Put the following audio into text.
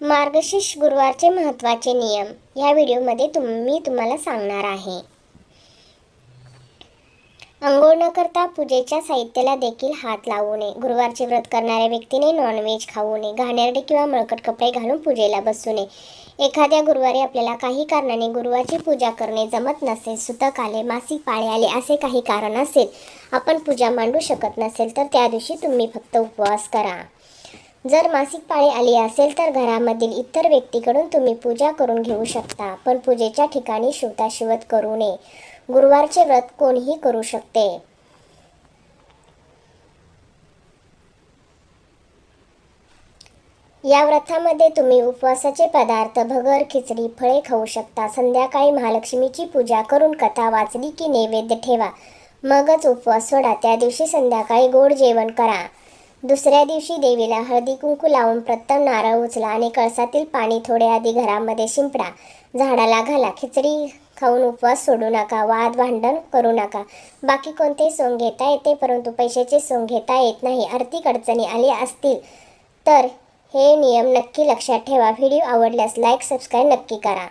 मार्गशीर्ष गुरुवारचे महत्त्वाचे नियम. या व्हिडिओमध्ये तुम मी तुम्हाला सांगणार आहे. अंघोळ न करता पूजेच्या साहित्याला देखील हात लावू नये. गुरुवारचे व्रत करणाऱ्या व्यक्तीने नॉनव्हेज खाऊ नये. घाणेरडे किंवा मळकट कपडे घालून पूजेला बसू नये. एखाद्या गुरुवारी आपल्याला काही कारणाने गुरुवारची पूजा करणे जमत नसेल सुतक आले मासिक पाळे आले असे काही कारण असेल आपण पूजा मांडू शकत नसेल तर त्या दिवशी तुम्ही फक्त उपवास करा. जर मासिक पाळी आली असेल तर घरामधील इतर व्यक्तीकडून तुम्ही पूजा करून घेऊ शकता पण पूजेच्या ठिकाणी शिवताशिवत करू नये. गुरुवारचे व्रत कोणीही करू शकते. या व्रतामध्ये तुम्ही उपवासाचे पदार्थ भगर खिचडी फळे खाऊ शकता. संध्याकाळी महालक्ष्मीची पूजा करून कथा वाचली की नैवेद्य ठेवा. मगच उपवास सोडा. त्या दिवशी संध्याकाळी गोड जेवण करा. दुसऱ्या दिवशी देवीला हळदी कुंकू लावून प्रथम नारळ उचला आणि कळसातील पाणी थोडे आधी घरामध्ये शिंपडा. झाडाला घाला खिचडी खाऊन उपवास सोडू नका वाद भांडण करू नका. बाकी कोणतेही सोंग घेता येते परंतु पैशाचे सोंग घेता येत नाही. आर्थिक अडचणी आली असतील तर हे नियम नक्की लक्षात ठेवा. व्हिडिओ आवडल्यास लाईक सबस्क्राईब नक्की करा.